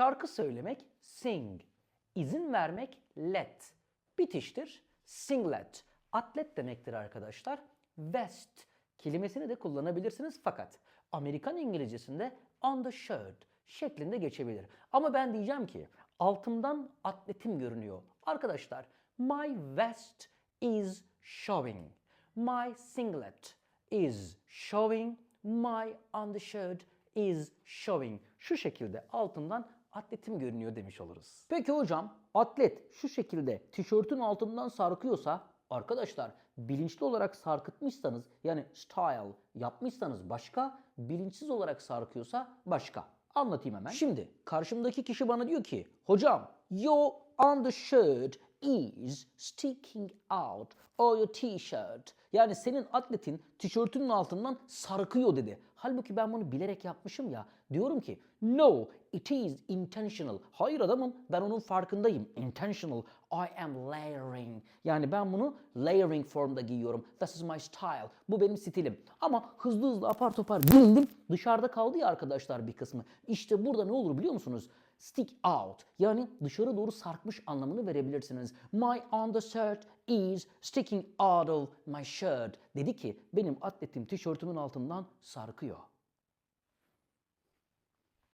Şarkı söylemek sing. İzin vermek let. Bitiştir singlet. Atlet demektir arkadaşlar. Vest kelimesini de kullanabilirsiniz fakat Amerikan İngilizcesinde undershirt şeklinde geçebilir. Ama ben diyeceğim ki altımdan atletim görünüyor. Arkadaşlar my vest is showing. My singlet is showing. My undershirt is showing. Şu şekilde altından atletim görünüyor demiş oluruz. Peki hocam atlet şu şekilde tişörtün altından sarkıyorsa arkadaşlar bilinçli olarak sarkıtmışsanız yani style yapmışsanız başka, bilinçsiz olarak sarkıyorsa başka. Anlatayım hemen. Şimdi karşımdaki kişi bana diyor ki hocam your undershirt is sticking out or your t-shirt. Yani senin atletin tişörtünün altından sarkıyor dedi. Halbuki ben bunu bilerek yapmışım ya. Diyorum ki no it is intentional. Hayır adamım ben onun farkındayım. Intentional. I am layering. Yani ben bunu layering formda giyiyorum. This is my style. Bu benim stilim. Ama hızlı hızlı apar topar giyindim. Dışarıda kaldı ya arkadaşlar bir kısmı. İşte burada ne olur biliyor musunuz? Stick out yani dışarı doğru sarkmış anlamını verebilirsiniz. My undershirt is sticking out of my shirt. Dedi ki benim atletim tişörtümün altından sarkıyor.